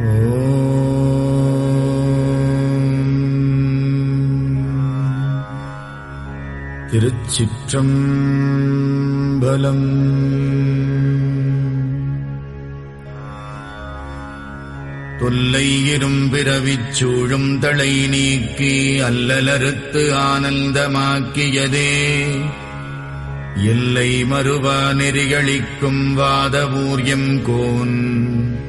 திருச்சிற்றம்பலம். தொல்லை இரும்பிறவிச் சூழும் தளை நீக்கி அல்லலறுத்து ஆனந்தமாக்கியதே. எல்லை மறுவா நெறிகளிக்கும் வாதவூர்யம் கோன்.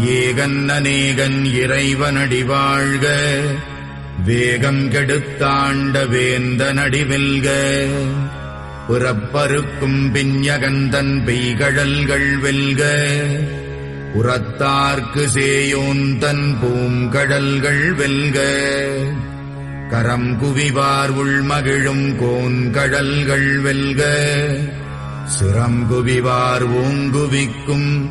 ஏகன் அநேகன் இறைவனடி வாழ்க வேகம் கெடுத்தாண்ட வேந்த நடிவெல்க புறப்பருக்கும் பிஞ்சகந்தன் பெய்கழல்கள் வெல்க. உரத்தார்க்கு சேயோன் தன் பூங்கடல்கள் வெல்க. கரம் குவிவார் உள்மகிழும் கோன்கடல்கள் வெல்க. சிரம் குவிவார் ஓங்குவிக்கும்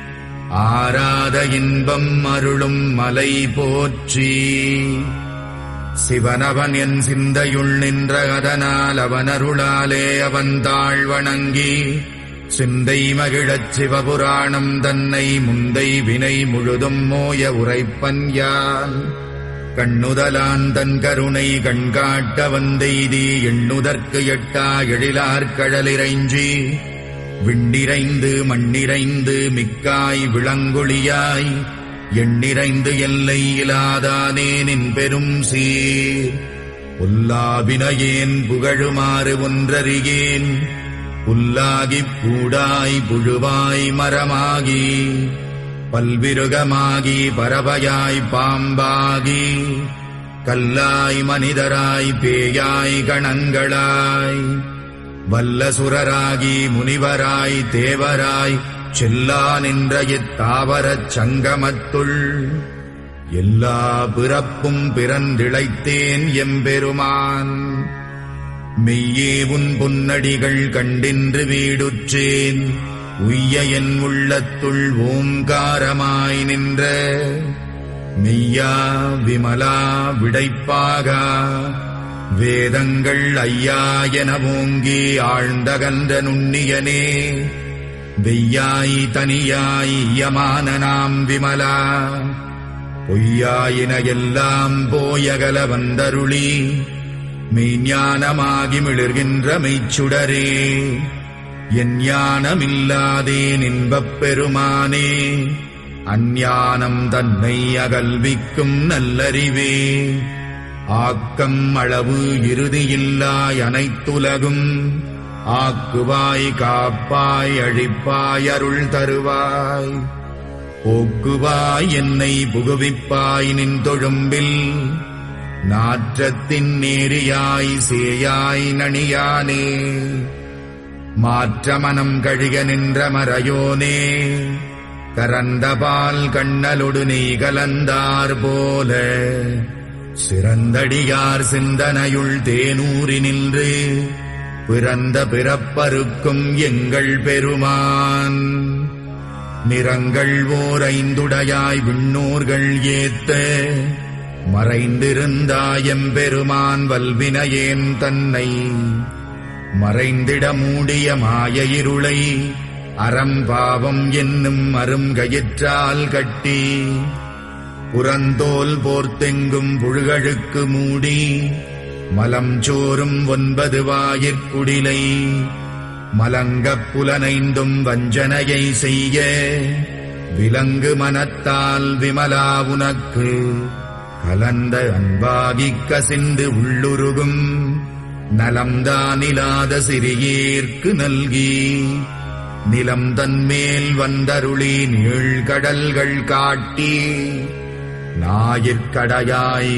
ஆராத இன்பம் அருளும் மலை போற்றி. சிவனவன் என் சிந்தையுள் நின்ற அதனால் அவனருளாலே அவன் தாழ் வணங்கி சிந்தை மகிழச் சிவபுராணம் தன்னை முந்தை வினை முழுதும் மோய உரைப்பன் யான். கண்ணுதலான் தன் கருணை கண்காட்ட வந்தெய்தி எண்ணுதற்கு எட்டா எழிலார்கழலிறைஞ்சி விண்ணிறைந்து மண்ணிறைந்து மிக்காய் விளங்கொழியாய். எண்ணிறைந்து எல்லை இலாதானே நின் பெரும் சீர். புல்லாவினையேன் புகழுமாறு ஒன்றறியேன். புல்லாகிப் பூடாய் புழுவாய் மரமாகி. பல்விருகமாகி பறவையாய் பாம்பாகி. கல்லாய் மனிதராய் பேயாய் கணங்களாய். வல்லசுரராகி முனிவராய் தேவராய் செல்லா நின்ற இத்தாவரச் சங்கமத்துள். எல்லா பிறப்பும் பிறந்திழைத்தேன் எம்பெருமான். மெய்யே உன் பொன்னடிகள் கண்டின்று வீடுற்றேன். உய்ய என் உள்ளத்துள் ஓங்காரமாய் நின்ற. மெய்யா விமலா விடைப்பாகா. வேதங்கள் ஐயா என ஓங்கி ஆழ்ந்தகன்ற நுண்ணியனே. வெய்யாய் தனியாய் யமான நாம் விமலா. பொய்யாயின எல்லாம் போயகல வந்தருளி. மெய்ஞானமாகி மிளிர்கின்ற மெய்ச்சுடரே. என் ஞானமில்லாதே இன்பப் பெருமானே. அஞ்ஞானம் தன்னை அகல்விக்கும் நல்லறிவே. ஆக்கம் அளவு இறுதியில்லாய் அனைத்துலகும். ஆக்குவாய் காப்பாய் அழிப்பாய் அருள் தருவாய். போக்குவாய் என்னை புகுவிப்பாய் நின் தொழும்பில். நாற்றத்தின் நேரியாய் சேயாய் நணியானே. மாற்றமனம் கழிக நின்ற மறையோனே. கரந்தபால் கண்ணலொடு நீ கலந்தார் போல. சிறந்தடியார் சிந்தனையுள் தேனூறி நின்று பிறந்த பிறப்பருக்கும் எங்கள் பெருமான். நிறங்கள் ஓர் ஐந்துடையாய் விண்ணோர்கள் ஏத்த மறைந்திருந்தாயம் பெருமான் வல்வினையேன் தன்னை. மறைந்திட மூடிய மாய இருளை அறம் பாவம் என்னும் அருங்கயிற்றால் கட்டி புறந்தோல் போர்த்தெங்கும் புழுகழுக்கு மூடி மலம் சோறும் ஒன்பது வாயிற்குடிலை மலங்கப் புலனைந்தும் வஞ்சனையை செய்ய விலங்கு மனத்தால் விமலா உனக்கு. கலந்த அன்பாகிக் கசிந்து உள்ளுருகும் நலம்தானிலாத சிறியேற்கு நல்கி. நிலம் தன்மேல் வந்தருளி நீழ்கடல்கள் காட்டி ஞாயிற்கடையாய்